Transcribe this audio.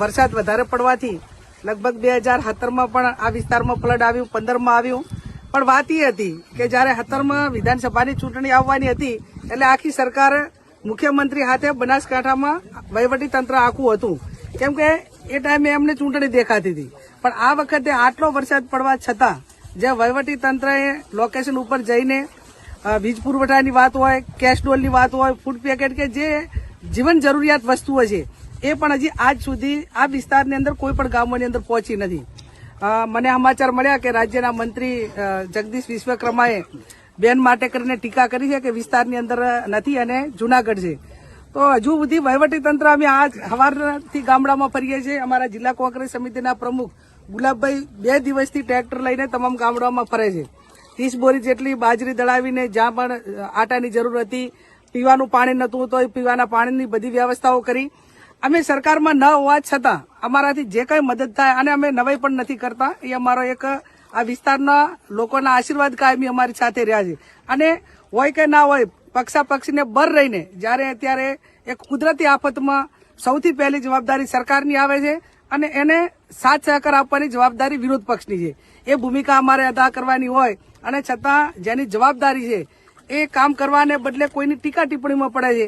વરસાદ વધારે પડવાથી લગભગ બે હજાર સત્તરમાં પણ આ વિસ્તારમાં ફ્લડ આવ્યું, પંદરમાં આવ્યું. પણ વાત એ હતી કે જ્યારે સત્તરમાં વિધાનસભાની ચૂંટણી આવવાની હતી, એટલે આખી સરકાર મુખ્યમંત્રી હાથે બનાસકાંઠામાં વહીવટી તંત્ર આખું હતું. કેમ કે એ ટાઈમે એમને ચૂંટણી દેખાતી હતી. પણ આ વખતે આટલો વરસાદ પડવા છતાં જે વહીવટી તંત્રએ લોકેશન ઉપર જઈને વીજ પુરવઠાની વાત હોય કેશ ડોલની વાત હોય ફૂડ પેકેટ કે જે જીવન જરૂરિયાત વસ્તુઓ છે એ પણ હજી આજ સુધી આ વિસ્તારની અંદર કોઈ પણ ગામોની અંદર પહોંચી નથી. મને સમાચાર મળ્યા કે રાજ્યના મંત્રી જગદીશ વિશ્વકર્માએ બેન માટે કરીને ટીકા કરી છે કે વિસ્તારની અંદર નથી અને જુનાગઢ છે. તો હજુ સુધી વહીવટી તંત્ર અમે આજ સવારથી ગામડામાં ફરીએ છીએ. અમારા જિલ્લા કોંગ્રેસ સમિતિના પ્રમુખ ગુલાબભાઈ બે દિવસથી ટ્રેક્ટર લઈને તમામ ગામડાઓમાં ફરે છે. ત્રીસ બોરી જેટલી બાજરી દળાવીને જ્યાં પણ આટાની જરૂર હતી, પીવાનું પાણી નહોતું તો પીવાના પાણીની બધી વ્યવસ્થાઓ કરી. અમે સરકારમાં ન હોવા છતાં અમારાથી જે કંઈ મદદ થાય અને અમે નવાઈ પણ નથી કરતા, એ અમારો એક, આ વિસ્તારના લોકોના આશીર્વાદ કાયમી અમારી સાથે રહ્યા છે. અને હોય કે ના હોય પક્ષા પક્ષીને બર રહીને જ્યારે અત્યારે એક કુદરતી આફતમાં સૌથી પહેલી જવાબદારી સરકારની આવે છે અને એને સાથ સહકાર આપવાની જવાબદારી વિરોધ પક્ષની છે. એ ભૂમિકા અમારે અદા કરવાની હોય અને છતાં જેની જવાબદારી છે એ કામ કરવાને બદલે કોઈની ટીકા ટિપ્પણીમાં પડે છે.